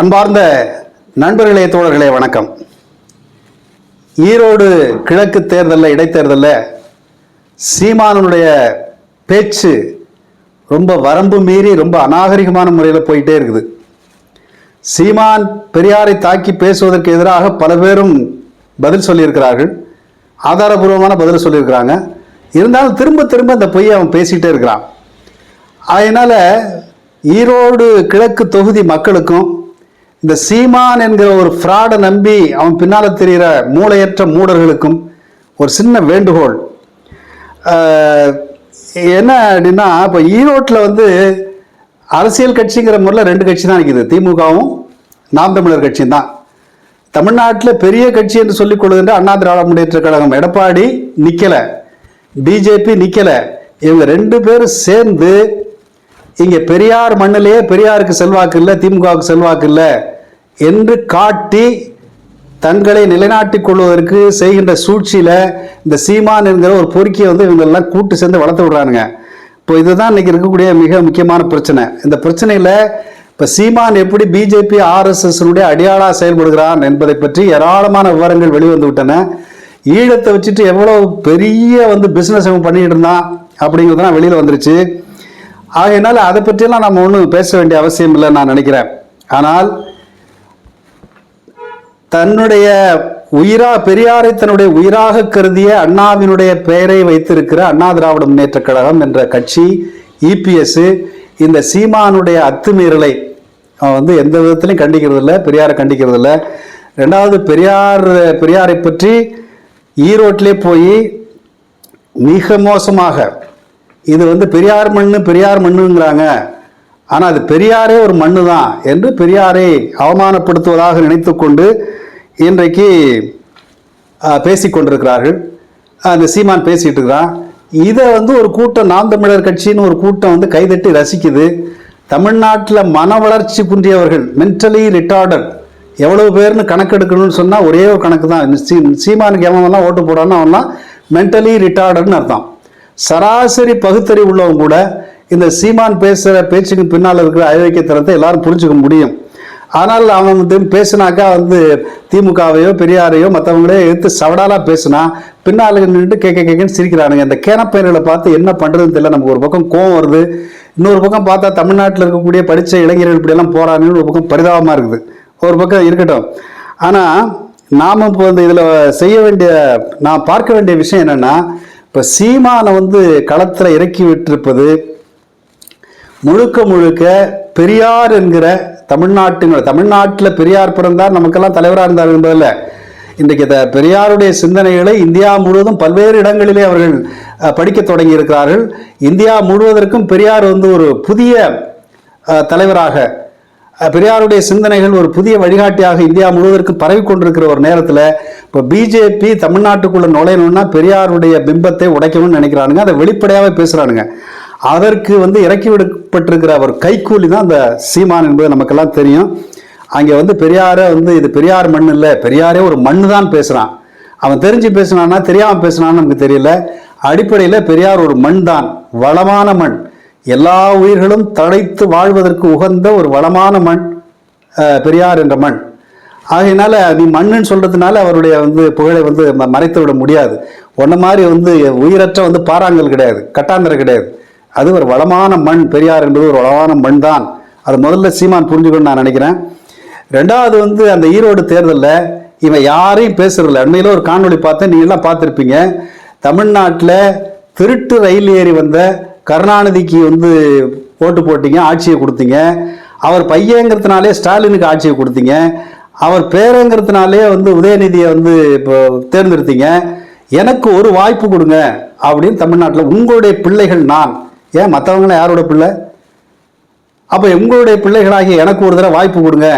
அன்பார்ந்த நண்பர்களே தோழர்களே வணக்கம். ஈரோடு கிழக்கு தேர்தலில் இடைத்தேர்தலில் சீமானனுடைய பேச்சு ரொம்ப வரம்பு மீறி ரொம்ப அநாகரிகமான முறையில் போயிட்டே இருக்குது. சீமான் பெரியாரை தாக்கி பேசுவதற்கு எதிராக பல பேரும் பதில் சொல்லியிருக்கிறார்கள். ஆதாரபூர்வமான பதில் சொல்லியிருக்கிறாங்க. இருந்தாலும் திரும்ப திரும்ப அந்த பொய்யை அவன் பேசிக்கிட்டே இருக்கிறான். அதனால் ஈரோடு கிழக்கு தொகுதி மக்களுக்கும் இந்த சீமான் என்கிற ஒரு ஃப்ராடை நம்பி அவன் பின்னால் தெரிகிற மூளையற்ற மூடர்களுக்கும் ஒரு சின்ன வேண்டுகோள். என்ன அப்படின்னா இப்போ ஈரோட்டில் வந்து அரசியல் கட்சிங்கிற முறையில் ரெண்டு கட்சி தான் நிற்கிது திமுகவும் நாம் தமிழர் கட்சியும் தான். தமிழ்நாட்டில் பெரிய கட்சி என்று சொல்லிக் கொள்கின்ற அண்ணா திராவிட முன்னேற்ற கழகம் எடப்பாடி நிற்கலை பிஜேபி நிற்கலை இவங்க ரெண்டு பேரும் சேர்ந்து இங்கே பெரியார் மண்ணிலேயே பெரியாருக்கு செல்வாக்கு இல்லை திமுகவுக்கு செல்வாக்கு இல்லை என்று காட்டி தங்களை நிலைநாட்டிக் கொள்வதற்கு செய்கின்ற சூழ்ச்சியில் இந்த சீமான் என்கிற ஒரு பொறுக்கியை வந்து இவங்க எல்லாம் கூட்டு சேர்ந்து வளர்த்து விடுறானுங்க. இப்போ இதுதான் இன்னைக்கு இருக்கக்கூடிய மிக முக்கியமான பிரச்சனை. இந்த பிரச்சனையில் இப்போ சீமான் எப்படி பிஜேபி ஆர்எஸ்எஸ்னுடைய அடியாளா செயல்படுகிறான் என்பதை பற்றி ஏராளமான விவரங்கள் வெளிவந்து விட்டன. ஈழத்தை வச்சுட்டு எவ்வளோ பெரிய வந்து பிஸ்னஸ் அவன் பண்ணிட்டு இருந்தான் அப்படிங்கிறதுலாம் வெளியில் வந்துருச்சு. ஆகையினால அதை பற்றியெல்லாம் நம்ம ஒன்றும் பேச வேண்டிய அவசியம் இல்லைன்னு நான் நினைக்கிறேன். ஆனால் தன்னுடைய உயிரா பெரியாரை தன்னுடைய உயிராக கருதிய அண்ணாவினுடைய பெயரை வைத்திருக்கிற அண்ணா திராவிட முன்னேற்ற கழகம் என்ற கட்சி இபிஎஸ் இந்த சீமானுடைய அத்துமீறலை அவன் வந்து எந்த விதத்திலையும் கண்டிக்கிறது இல்லை பெரியாரை கண்டிக்கிறது இல்லை. ரெண்டாவது பெரியார் பெரியாரை பற்றி ஈரோட்டிலே போய் மிக மோசமாக இது வந்து பெரியார் மண்ணு பெரியார் மண்ணுங்கிறாங்க. ஆனால் அது பெரியாரே ஒரு மண்ணு தான் என்று பெரியாரை அவமானப்படுத்துவதாக நினைத்துக்கொண்டு இன்றைக்கு பேசிக்கொண்டிருக்கிறார்கள் அந்த சீமான் பேசிகிட்டு இருக்கிறான். இதை வந்து ஒரு கூட்டம் நாம் தமிழர் கட்சின்னு ஒரு கூட்டம் வந்து கைதட்டி ரசிக்குது. தமிழ்நாட்டில் மன வளர்ச்சி குன்றியவர்கள் மென்டலி ரிட்டார்டட் எவ்வளவு பேர்னு கணக்கெடுக்கணும்னு சொன்னால் ஒரே ஒரு கணக்கு தான் சீ சீமானுக்கு எவன்லாம் ஓட்டு போடான்னு அவன்லாம் மென்டலி ரிட்டார்டட்னு அர்த்தம். சராசரி பகுத்தறிவு உள்ளவங்க கூட இந்த சீமான் பேசுகிற பேச்சுக்கு பின்னால் இருக்கிற ஐக்கியத்தனத்தை எல்லாரும் புரிஞ்சுக்க முடியும். ஆனால் அவன் வந்து பேசினாக்கா வந்து திமுகவையோ பெரியாரையோ மற்றவங்களையோ எடுத்து சவடாலாக பேசினா பின்னால் நின்று கேட்க கேட்கன்னு சிரிக்கிறானுங்க. இந்த கேனப்பயர்களை பார்த்து என்ன பண்ணுறதுன்னு தெரியல. நமக்கு ஒரு பக்கம் கோவம் வருது. இன்னொரு பக்கம் பார்த்தா தமிழ்நாட்டில் இருக்கக்கூடிய படித்த இளைஞர்கள் இப்படியெல்லாம் போகிறாங்கன்னு ஒரு பக்கம் பரிதாபமாக இருக்குது. ஒரு பக்கம் இருக்கட்டும். ஆனால் நாம் இப்போ வந்து இதில் செய்ய வேண்டிய நான் பார்க்க வேண்டிய விஷயம் என்னென்னா இப்போ சீமானை வந்து களத்தில் இறக்கி விட்டிருப்பது முழுக்க முழுக்க பெரியார் என்கிற தமிழ்நாட்டுங்கிற தமிழ்நாட்டில் பெரியார் பிறந்தார் நமக்கெல்லாம் தலைவராக இருந்தார் என்பதில் இன்றைக்கு த பெரியாருடைய சிந்தனைகளை இந்தியா முழுவதும் பல்வேறு இடங்களிலே அவர்கள் படிக்க படிக்கத் தொடங்கி இருக்கிறார்கள் இந்தியா முழுவதற்கும் பெரியார் வந்து ஒரு புதிய தலைவராக பெரியாருடைய சிந்தனைகள் ஒரு புதிய வழிகாட்டியாக இந்தியா முழுவதற்கும் பரவி கொண்டிருக்கிற ஒரு நேரத்தில் இப்போ பிஜேபி தமிழ்நாட்டுக்குள்ளே நுழையணும்னா பெரியாருடைய பிம்பத்தை உடைக்கணும்னு நினைக்கிறானுங்க. அதை வெளிப்படையாகவே பேசுகிறானுங்க அதற்கு வந்து இறக்கி விடப்பட்டிருக்கிற ஒரு கைக்கூலி தான் அந்த சீமான் என்பது நமக்கெல்லாம் தெரியும். அங்கே வந்து பெரியாரை வந்து இது பெரியார் மண் இல்லை பெரியாரே ஒரு மண்ணு தான் பேசுகிறான் அவன் தெரிஞ்சு பேசுனான்னா தெரியாமல் பேசுனான்னு நமக்கு தெரியல. அடிப்படையில் பெரியார் ஒரு மண் தான் வளமான மண். எல்லா உயிர்களும் தழைத்து வாழ்வதற்கு உகந்த ஒரு வளமான மண் பெரியார் என்ற மண். ஆகையினால நீ மண்ணுன்னு சொல்றதுனால அவருடைய வந்து புகழை வந்து ம- மறைத்து விட முடியாது. ஒன்ன மாதிரி வந்து உயிரற்ற வந்து பாறாங்கல் கிடையாது கட்டாந்தரை கிடையாது. அது ஒரு வளமான மண் பெரியார் என்பது ஒரு வளமான மண் தான் அது முதல்ல சீமான் புரிஞ்சுக்கணும்னு நான் நினைக்கிறேன். ரெண்டாவது வந்து அந்த ஈரோடு தேர்தலில் இவன் யாரையும் பேசுறதில்ல. அண்மையில் ஒரு காணொளி பார்த்தேன் நீங்களாம் எல்லாம் பார்த்துருப்பீங்க. தமிழ்நாட்டில் திருட்டு ரயில் ஏறி வந்த கருணாநிதிக்கு வந்து ஓட்டு போட்டீங்க ஆட்சியை கொடுத்தீங்க. அவர் பையங்கிறதுனாலே ஸ்டாலினுக்கு ஆட்சியை கொடுத்தீங்க. அவர் பேரங்கிறதுனாலே வந்து உதயநிதியை வந்து இப்போ தேர்ந்தெடுத்தீங்க. எனக்கு ஒரு வாய்ப்பு கொடுங்க அப்படின்னு தமிழ்நாட்டில் உங்களுடைய பிள்ளைகள் நான். ஏன் மற்றவங்களாம் யாரோட பிள்ளை? அப்போ உங்களுடைய பிள்ளைகளாகி எனக்கு ஒரு தடவை வாய்ப்பு கொடுங்க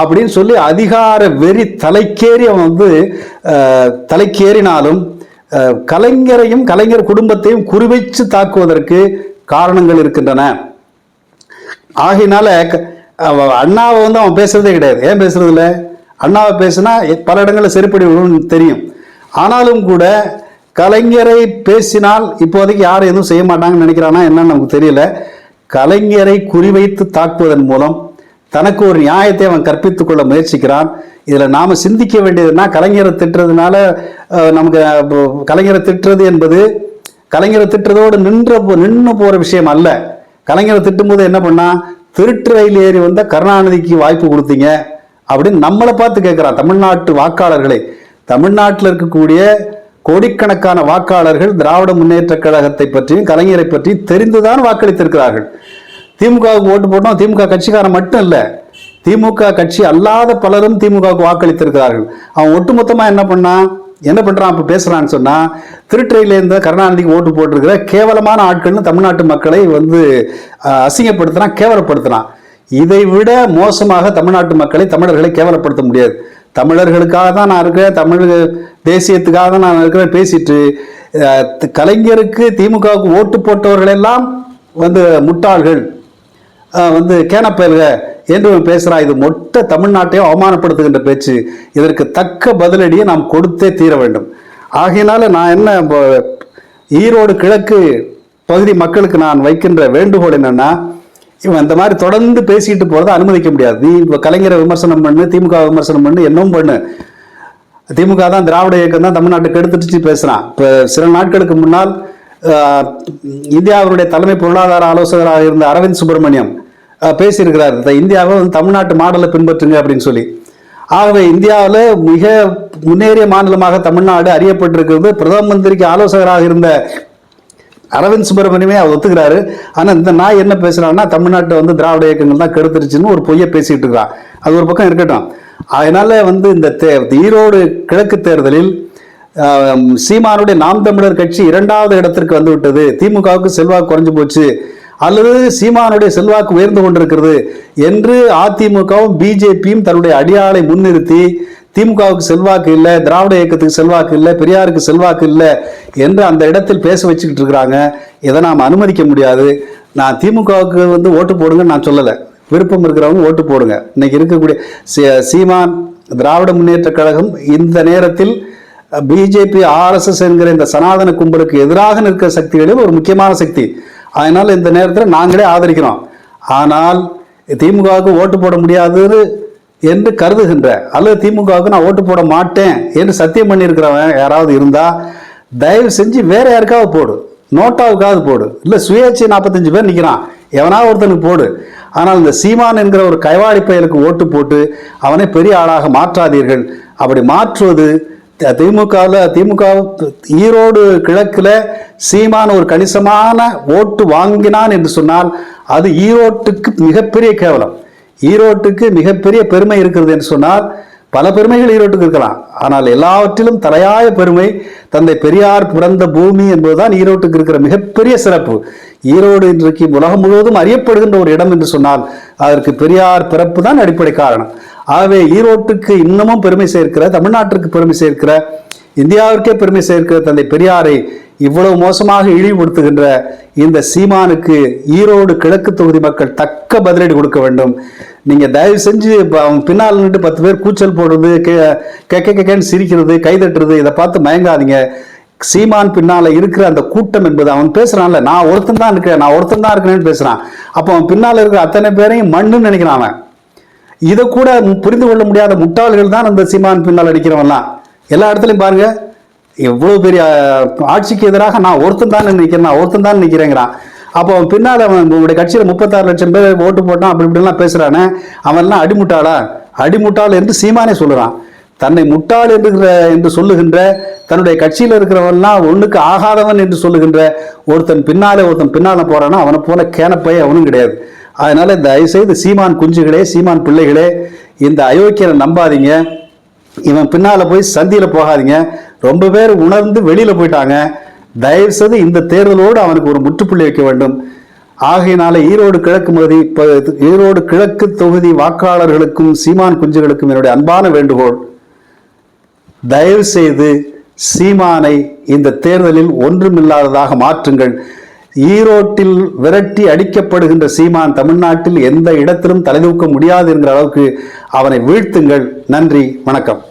அப்படின்னு சொல்லி அதிகார வெறி தலைக்கேறி அவன் வந்து தலைக்கேறினாலும் கலைஞரையும் கலைஞர் குடும்பத்தையும் குறிவைச்சு தாக்குவதற்கு காரணங்கள் இருக்கின்றன. ஆகையினால க- அண்ணாவை வந்து அவன் பேசுறதே கிடையாது. ஏன் பேசுறதில்ல? அண்ணாவை பேசினா பல இடங்களில் செருப்படி விழும்னு தெரியும். ஆனாலும் கூட கலைஞரை பேசினால் இப்போதைக்கு யாரும் எதுவும் செய்ய மாட்டாங்கன்னு நினைக்கிறானா என்னன்னு நமக்கு தெரியல. கலைஞரை குறிவைத்து தாக்குவதன் மூலம் தனக்கு ஒரு நியாயத்தை அவன் கற்பித்து கொள்ள முயற்சிக்கிறான். இதில் நாம் சிந்திக்க வேண்டியதுன்னா கலைஞரை திட்டுறதுனால நமக்கு கலைஞரை திட்டுறது என்பது கலைஞரை திட்டுறதோடு நின்ற போ- போகிற விஷயம் அல்ல. கலைஞரை திட்டும்போது என்ன பண்ணால் திருட்டு ரயில் ஏறி வந்த கருணாநிதிக்கு வாய்ப்பு கொடுத்தீங்க அப்படின்னு நம்மளை பார்த்து கேட்குறான் தமிழ்நாட்டு வாக்காளர்களை. தமிழ்நாட்டில் இருக்கக்கூடிய கோடிக்கணக்கான வாக்காளர்கள் திராவிட முன்னேற்ற கழகத்தை பற்றியும் கலைஞரை பற்றியும் தெரிந்துதான் வாக்களித்திருக்கிறார்கள். திமுகவுக்கு ஓட்டு போட்டோம். திமுக கட்சிக்காரன் மட்டும் இல்லை திமுக கட்சி அல்லாத பலரும் திமுகவுக்கு வாக்களித்திருக்கிறார்கள். அவன் ஒட்டுமொத்தமாக என்ன பண்ணான் என்ன பண்ணுறான் அப்போ பேசுகிறான்னு சொன்னால் திருட்டுறையில இருந்த கருணாநிதிக்கு ஓட்டு போட்டிருக்கிற கேவலமான ஆட்கள்னு தமிழ்நாட்டு மக்களை வந்து அசிங்கப்படுத்துகிறான் கேவலப்படுத்துகிறான் இதை விட மோசமாக தமிழ்நாட்டு மக்களை தமிழர்களை கேவலப்படுத்த முடியாது. தமிழர்களுக்காக தான் நான் இருக்கிறேன். தமிழ் தேசியத்துக்காக தான் நான் இருக்கிறேன். பேசிட்டு கலைஞருக்கு திமுகவுக்கு ஓட்டு போட்டவர்களெல்லாம் வந்து முட்டாள்கள். வந்து கேனப்பயல்க என்று இவன் இது மொத்த தமிழ்நாட்டையும் அவமானப்படுத்துகின்ற பேச்சு. இதற்கு தக்க பதிலடியை நாம் கொடுத்தே தீர வேண்டும். ஆகையினால நான் என்ன இப்போ ஈரோடு கிழக்கு பகுதி மக்களுக்கு நான் வைக்கின்ற வேண்டுகோள் என்னன்னா இவன் இந்த மாதிரி தொடர்ந்து பேசிட்டு போறதை அனுமதிக்க முடியாது. நீ இப்போ கலைஞரை விமர்சனம் பண்ணு திமுக விமர்சனம் பண்ணு என்னவும் பண்ணு. திமுக தான் திராவிட இயக்கம் தான் தமிழ்நாட்டுக்கு எடுத்துட்டு பேசுறான். இப்போ சில நாட்களுக்கு முன்னால் ஆஹ், இந்தியாவுடைய தலைமை பொருளாதார ஆலோசகராக இருந்த அரவிந்த் சுப்பிரமணியம் பேசியிருக்கிறார். இந்த இந்தியாவை வந்து தமிழ்நாட்டு மாடலை பின்பற்றுங்க அப்படின்னு சொல்லி. ஆகவே இந்தியாவில் மிக முன்னேறிய மாநிலமாக தமிழ்நாடு அறியப்பட்டிருக்கிறது. பிரதம மந்திரிக்கு ஆலோசகராக இருந்த அரவிந்த் சுப்பிரமணியமே அவர் ஒத்துக்கிறாரு. ஆனால் இந்த நான் என்ன பேசுகிறான்னா தமிழ்நாட்டை வந்து திராவிட இயக்கங்கள் தான் கெடுத்துருச்சுன்னு ஒரு பொய்யை பேசிகிட்டு இருக்கான் அது ஒரு பக்கம் இருக்கட்டும். அதனால வந்து இந்த தே ஈரோடு கிழக்கு தேர்தலில் சீமானுடைய நாம் தமிழர் கட்சி இரண்டாவது இடத்திற்கு வந்து விட்டது திமுகவுக்கு செல்வாக்கு குறைஞ்சு போச்சு. அல்லது சீமானுடைய செல்வாக்கு உயர்ந்து கொண்டிருக்கிறது என்று அதிமுகவும் பிஜேபியும் தன்னுடைய அடியாளை முன்னிறுத்தி திமுகவுக்கு செல்வாக்கு இல்லை திராவிட இயக்கத்துக்கு செல்வாக்கு இல்லை பெரியாருக்கு செல்வாக்கு இல்லை என்று அந்த இடத்தில் பேச வச்சுக்கிட்டு இருக்கிறாங்க. இதை நாம் அனுமதிக்க முடியாது. நான் திமுகவுக்கு வந்து ஓட்டு போடுங்கன்னு நான் சொல்லலை. விருப்பம் இருக்கிறவங்க ஓட்டு போடுங்க. இன்னைக்கு இருக்கக்கூடிய சீ- சீமான் திராவிட முன்னேற்ற கழகம் இந்த நேரத்தில் பிஜேபி ஆர்எஸ்எஸ் என்கிற இந்த சனாதன கும்பலுக்கு எதிராக நிற்கிற சக்திகளில் ஒரு முக்கியமான சக்தி. அதனால் இந்த நேரத்தில் நாங்களே ஆதரிக்கிறோம். ஆனால் திமுகவுக்கு ஓட்டு போட முடியாதுன்னு என்று கருதுகின்ற அல்லது திமுகவுக்கு நான் ஓட்டு போட மாட்டேன் என்று சத்தியம் பண்ணியிருக்கிறவன் யாராவது இருந்தால் தயவு செஞ்சு வேற யாருக்காவது போடு. நோட்டாவுக்காவது போடு. இல்லை சுயேட்சை நாற்பத்தஞ்சு பேர் நிற்கிறான் எவனாவது ஒருத்தனுக்கு போடு. ஆனால் இந்த சீமான் என்கிற ஒரு கைவாடி பயலுக்கு ஓட்டு போட்டு அவனை பெரிய ஆளாக மாற்றாதீர்கள். அப்படி மாற்றுவது திமுகவில் திமுக ஈரோடு கிழக்குல சீமான் ஒரு கணிசமான ஓட்டு வாங்கினான் என்று சொன்னால் அது ஈரோட்டுக்கு மிகப்பெரிய கேவலம். ஈரோட்டுக்கு மிகப்பெரிய பெருமை இருக்கிறது என்று சொன்னால் பல பெருமைகள் ஈரோட்டுக்கு இருக்கலாம். ஆனால் எல்லாவற்றிலும் தலையாய பெருமை தந்தை பெரியார் பிறந்த பூமி என்பதுதான் ஈரோட்டுக்கு இருக்கிற மிகப்பெரிய சிறப்பு. ஈரோடு இன்றைக்கு உலகம் முழுவதும் அறியப்படுகின்ற ஒரு இடம் என்று சொன்னால் அதற்கு பெரியார் பிறப்பு தான் அடிப்படை காரணம். ஆகவே ஈரோட்டுக்கு இன்னமும் பெருமை சேர்க்கிற தமிழ்நாட்டிற்கு பெருமை சேர்க்கிற இந்தியாவிற்கே பெருமை சேர்க்கிற தந்தை பெரியாரை இவ்வளவு மோசமாக இழிவுபடுத்துகின்ற இந்த சீமானுக்கு ஈரோடு கிழக்கு தொகுதி மக்கள் தக்க பதிலடி கொடுக்க வேண்டும். நீங்க தயவு செஞ்சு அவன் பின்னால் நின்று பத்து பேர் கூச்சல் போடுறது கே கெக்க கெக்கன்னு சிரிக்கிறது கைதட்டுறது இதை பார்த்து மயங்காதீங்க. சீமான் பின்னால இருக்கிற அந்த கூட்டம் என்பது அவன் பேசுறான்ல நான் ஒருத்தன் தான் இருக்கிறேன் நான் ஒருத்தன் தான் இருக்கிறேன்னு பேசுறான். அப்போ அவன் பின்னால இருக்கிற அத்தனை பேரையும் மண்ணுன்னு நினைக்கிறான் அவன். இதை கூட புரிந்து கொள்ள முடியாத முட்டாள்கள் தான் அந்த சீமான் பின்னால் அடிக்கிறவன்லாம். எல்லா இடத்துலையும் பாருங்க எவ்வளவு பெரிய ஆட்சிக்கு எதிராக நான் ஒருத்தன் தான் நிற்கிறேன் நான் ஒருத்தன் தான் நிற்கிறேங்கிறான் அப்போ அவன் பின்னால் அவன் உங்களுடைய கட்சியில் முப்பத்தாறு லட்சம் பேர் ஓட்டு போட்டான் அப்படி இப்படிலாம் பேசுறானே அவன்லாம் அடிமுட்டாளா? அடிமுட்டாள் என்று சீமானே சொல்லுறான். தன்னை முட்டாள் என்று என்று சொல்லுகின்ற தன்னுடைய கட்சியில் இருக்கிறவன்லாம் ஒன்றுக்கு ஆகாதவன் என்று சொல்லுகின்ற ஒருத்தன் பின்னாலே ஒருத்தன் பின்னால் போறானா அவனை போல கேனப்பைய அவனும் கிடையாது. அதனால தயவு செய்து சீமான் குஞ்சுகளே சீமான் பிள்ளைகளே இந்த அயோக்கியனை நம்பாதீங்க. இவன் பின்னால போய் சந்தியில போகாதீங்க. ரொம்ப பேர் உணர்ந்து வெளியில போயிட்டாங்க. தயவு செய்து இந்த தேர்தலோடு அவனுக்கு ஒரு முற்றுப்புள்ளி வைக்க வேண்டும். ஆகையினால ஈரோடு கிழக்கு மதி ஈரோடு கிழக்கு தொகுதி வாக்காளர்களுக்கும் சீமான் குஞ்சுகளுக்கும் என்னுடைய அன்பான வேண்டுகோள். தயவு செய்து சீமானை இந்த தேர்தலில் ஒன்றுமில்லாததாக மாற்றுங்கள். ஈரோட்டில் விரட்டி அடிக்கப்படுகின்ற சீமான் தமிழ்நாட்டில் எந்த இடத்திலும் தலைதூக்க முடியாது என்கிற அளவுக்கு அவனை வீழ்த்துங்கள். நன்றி வணக்கம்.